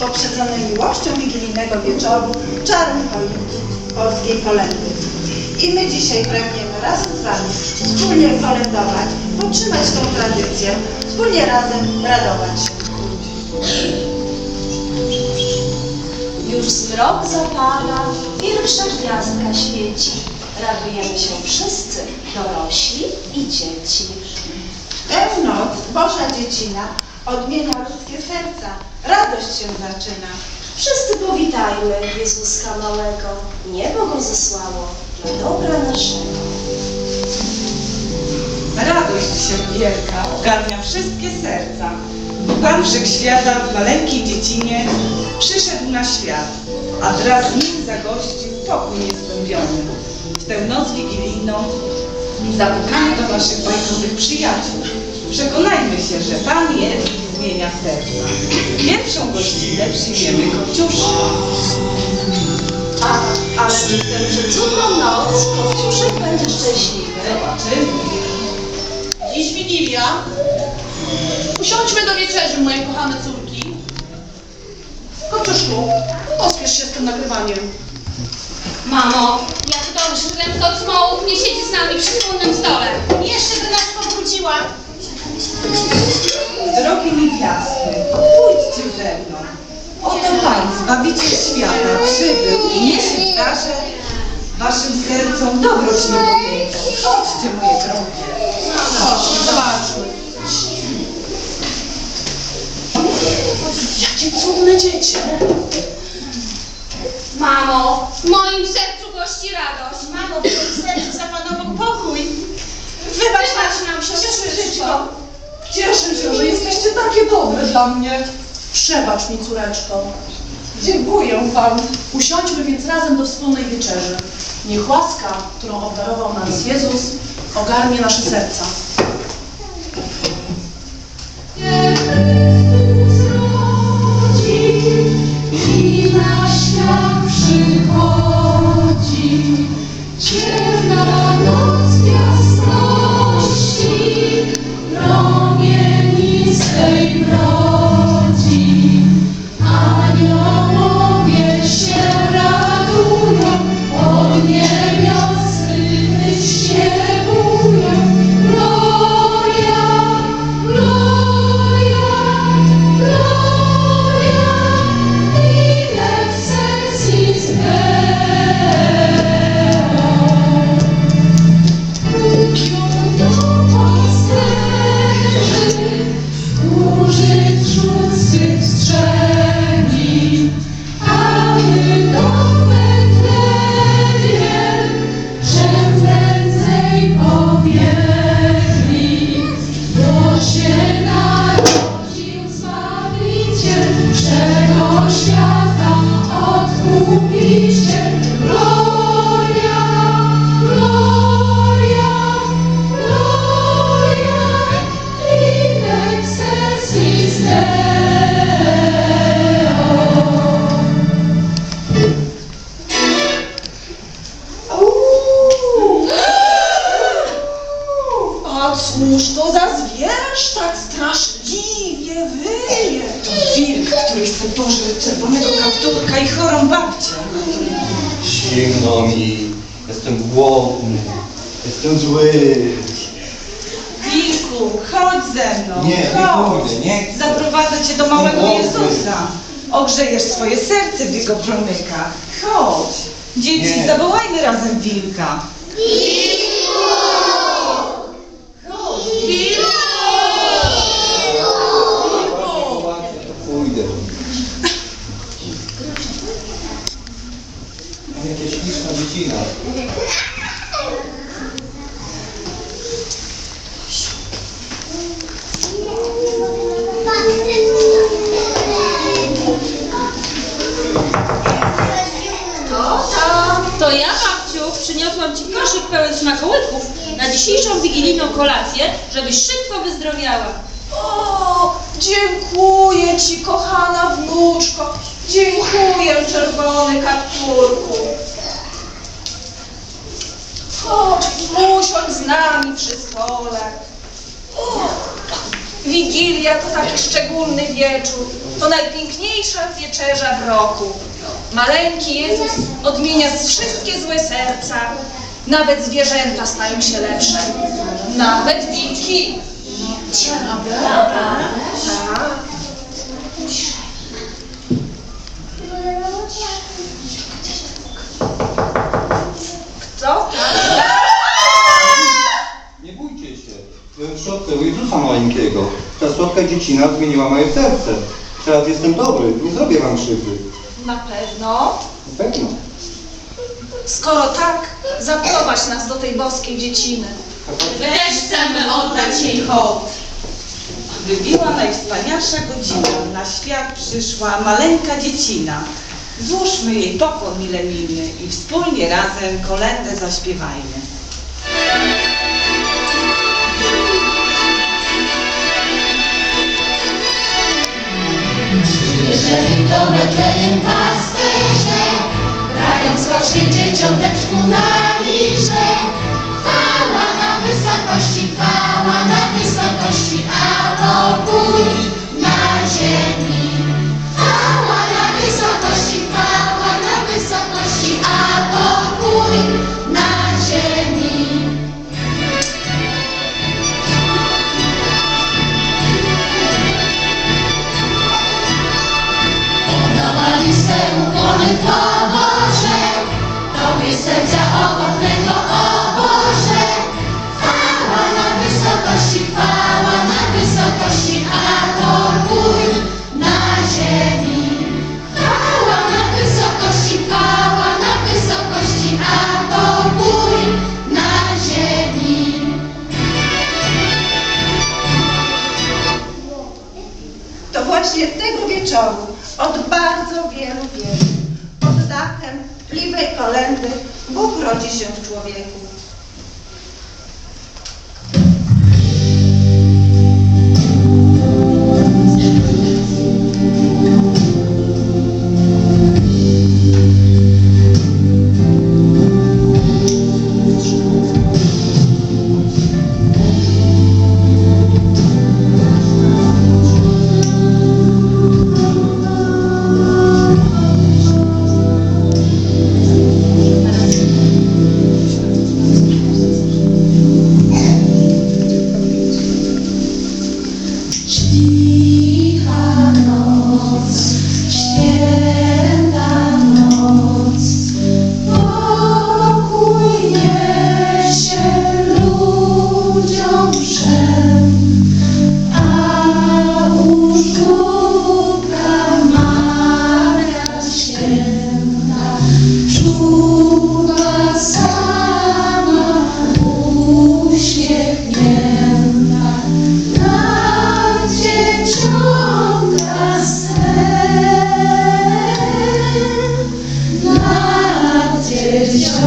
poprzedzone miłością wigilijnego wieczoru, czarnej choinki polskiej kolendy. I my dzisiaj pragniemy razem z Wami wspólnie kolędować, podtrzymać tą tradycję, wspólnie razem radować. Już zmrok zapada, pierwsza gwiazdka świeci. Radujemy się wszyscy, dorośli i dzieci. Tę noc Boża Dziecina odmienia ludzkie serca, radość się zaczyna. Wszyscy powitajmy Jezuska małego, niebo go zesłało dla dobra naszego. Radość się wielka ogarnia wszystkie serca. Pan Wszechświata w maleńkiej dziecinie przyszedł na świat, a wraz z nim zagościł pokój niezbębiony. W tę noc wigilijną zapukamy do naszych bajkowych przyjaciół. Przekonajmy się, że Pan jest zmienia serca. Pierwszą gościnę przyjmiemy Kopciuszy. Ale w tę przecudną noc Kopciuszek będzie szczęśliwy. Zobaczymy. Dziś Wigilia. Usiądźmy do wieczerzy, moje kochane córki. Kopciuszku, pospiesz się z tym nagrywaniem. Mamo, jak dobrze, że ten kot Smołów nie siedzi z nami przy wspólnym stole. Jeszcze do nas powróciła. Drogi niewiasty, pójdźcie ze mną. Oto Pan, Zbawiciel świata, przybył i niesie w darze waszym sercom dobroć niepojętą. Chodźcie, moje drogie. Chodźcie, zobaczmy. Jakie cudne dziecię. Mamo, w moim sercu gości radość. Mamo, w twoim sercu zapanował pokój. Wybacz nam siostryczko. Cieszę się, że jesteście takie dobre dla mnie. Przebacz mi, córeczko. Dziękuję wam. Usiądźmy więc razem do wspólnej wieczerzy. Niech łaska, którą obdarował nas Jezus, ogarnie nasze serca. Chorą babcię. Zimno mi, jestem głodny, jestem zły. Wilku, chodź ze mną. Nie, nie chodź. pójdę, nie chcę. Zaprowadzę cię do małego. Jezusa. Ogrzejesz swoje serce w jego promykach. Chodź. Dzieci, Nie. zawołajmy razem wilka. To przyniosłam ci koszyk pełen smakołyków na dzisiejszą wigilijną kolację, żebyś szybko wyzdrowiała. O, dziękuję ci, kochana wnuczko. Dziękuję, czerwony kapturku. Chodź, usiądź z nami przy stole. O, Wigilia to taki szczególny wieczór. To najpiękniejsza wieczerza w roku. Maleńki Jezus odmienia wszystkie złe serca. Nawet zwierzęta stają się lepsze. Nawet wilki. Tak. Kto? Nie bójcie się. W u Jezusa maleńkiego. Ta słodka dziecina zmieniła moje serce. Teraz jestem dobry, nie zrobię wam krzywdy. Na pewno. Na pewno. Skoro tak, zaprowadź nas do tej boskiej dzieciny. My też chcemy oddać jej hołd. Wybiła najwspanialsza godzina, na świat przyszła maleńka dziecina. Złóżmy jej pokłon mile i wspólnie razem kolędę zaśpiewajmy. Jeżeli do Betlejem pasterze, grając rocznie dzieciąteczku na liże. Chwała na wysokości, chwała na wysokości, a pokój na ziemi. To właśnie tego wieczoru, od bardzo wielu wielu, pod dachem pliwej kolendy, Bóg rodzi się w człowieku.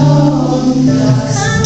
Come, come.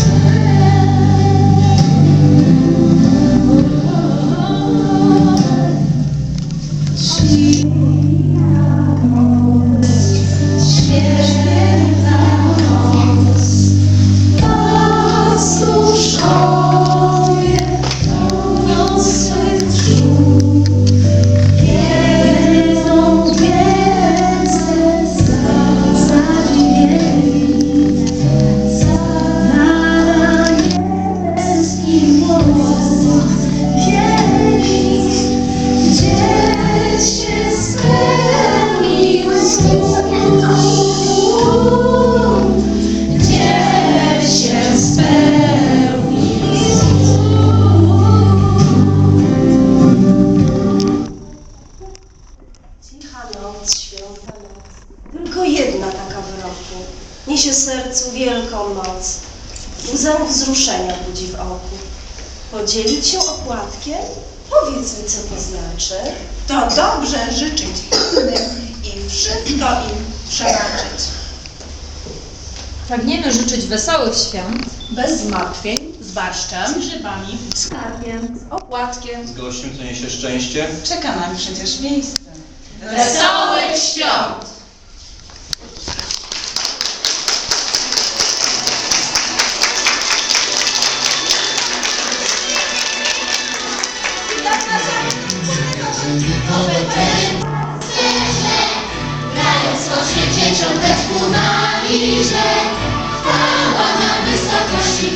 Wielką moc. Łzę wzruszenia budzi w oku. Podzielić się opłatkiem? Powiedz mi, co to znaczy. To dobrze życzyć innym i wszystko im przebaczyć. Pragniemy życzyć wesołych świąt. Bez zmartwień, z barszczem, Grzybami. Skarbiem, z opłatkiem. Z gościem, co niesie szczęście. Czeka nam przecież miejsce. Wesołych świąt!